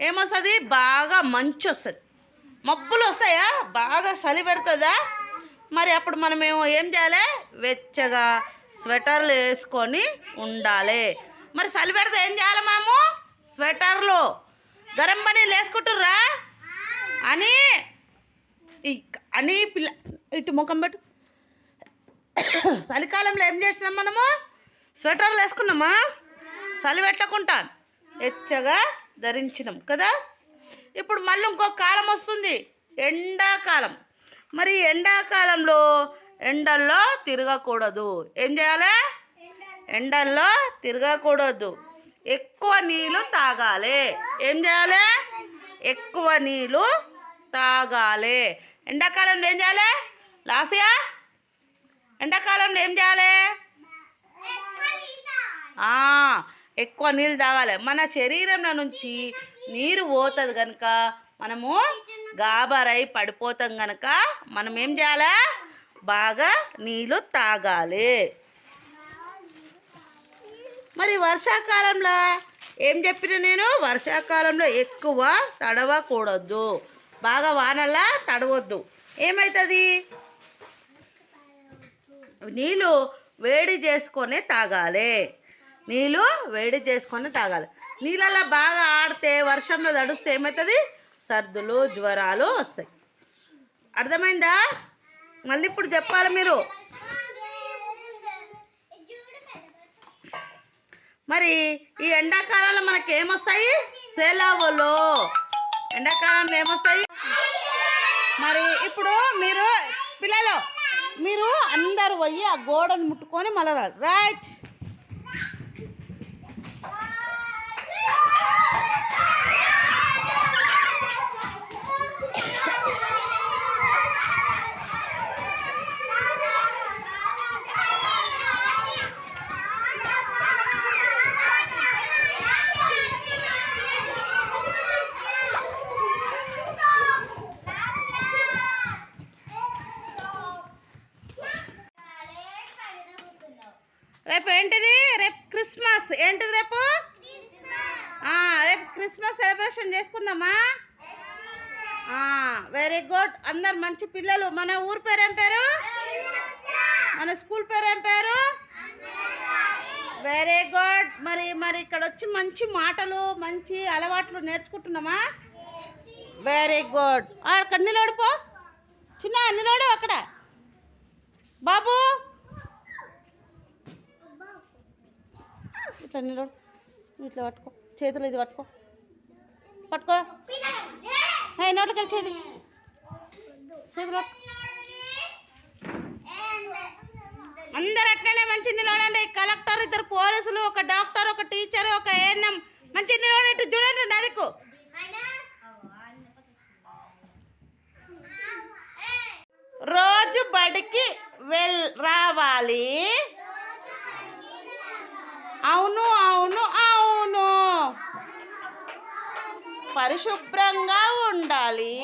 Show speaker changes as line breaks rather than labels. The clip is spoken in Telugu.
ఏమొస్తుంది? బాగా మంచు వస్తుంది మబ్బులు వస్తాయా బాగా చలి పెడుతుందా? మరి అప్పుడు మనం ఏమో ఏం చేయాలి? వెచ్చగా స్వెటర్లు వేసుకొని ఉండాలి. మరి చలి పెడితే ఏం చేయాలి మనము? స్వెటర్లు. గరం పనీలు వేసుకుంటుర్రా? అని అని పిల్ల ఇటు ముఖం పెట్టు. చలికాలంలో ఏం చేసినాం మనము? స్వెటర్లు వేసుకున్నామా? చలి పెట్టకుండా వెచ్చగా ధరించినాం కదా? ఇప్పుడు మళ్ళీ ఇంకో కాలం వస్తుంది. ఎండాకాలం. మరి ఎండాకాలంలో ఎండల్లో తిరగకూడదు. ఏం చేయాలి? ఎండల్లో తిరగకూడదు. ఎక్కువ నీళ్ళు తాగాలి. ఏం చేయాలి? ఎక్కువ నీళ్ళు తాగాలి. ఎండాకాలంలో ఏం చేయాలి? లాసియా ఎండాకాలంలో ఏం చేయాలి? ఆ, ఎక్కువ నీళ్ళు తాగాలి. మన శరీరంలో నుంచి నీరు పోతుంది కనుక మనము గాబరై పడిపోతాం కనుక మనం ఏం చేయాలి? బాగా నీళ్ళు తాగాలి. మరి వర్షాకాలంలో ఏం చెప్పిన నేను? వర్షాకాలంలో ఎక్కువ తడవకూడదు. బాగా వానలా తడవద్దు. ఏమవుతుంది నీళ్ళు వేడి చేసుకొని తాగాలి. నీళ్ళు వేడి చేసుకొని తాగాలి. నీళ్ళల్లో బాగా ఆడితే వర్షంలో తడుస్తే ఏమవుతుంది? సర్దులు జ్వరాలు వస్తాయి. అర్థమైందా? మళ్ళీ ఇప్పుడు చెప్పాలి మీరు. మరి ఈ ఎండాకాలంలో మనకి ఏమొస్తాయి? సెలవులు. ఎండాకాలంలో ఏమొస్తాయి? మరి ఇప్పుడు మీరు పిల్లలు మీరు అందరు పోయి ఆ గోడను ముట్టుకొని మళ్ళీ రైట్ రేపు ఏంటిది? రేపు క్రిస్మస్. ఏంటిది రేపు? రేపు క్రిస్మస్ సెలబ్రేషన్ చేసుకుందామా? వెరీ గుడ్ అందరు మంచి పిల్లలు. మన ఊరు పేరు ఏం పేరు? మన స్కూల్ పేరు ఏం పేరు? వెరీ గుడ్ మరి మరి ఇక్కడ వచ్చి మంచి మాటలు మంచి అలవాట్లు నేర్చుకుంటున్నామా? వెరీ గుడ్ అక్కడ నిలబడిపో. చిన్న నిలబడు అక్కడ. బాబు. ఇట్లా నిలబడు ఇట్లా పట్టుకో. చేతులు ఇది పట్టుకో. పట్టుకో. హే నోట్లోకి వెళ్ళి చేతి. చేతులు అందరు అట్లనే మంచి నిలబడండి కలెక్టర్ ఇద్దరు పోలీసులు ఒక డాక్టర్ ఒక టీచర్ ఒక ఏఎన్ఎం. మంచి నిలబడి ఇటు చూడండి నదికు. రోజు బడికి వెల్ రావాలి. అవును అవును పరిశుభ్రంగా ఉండాలి.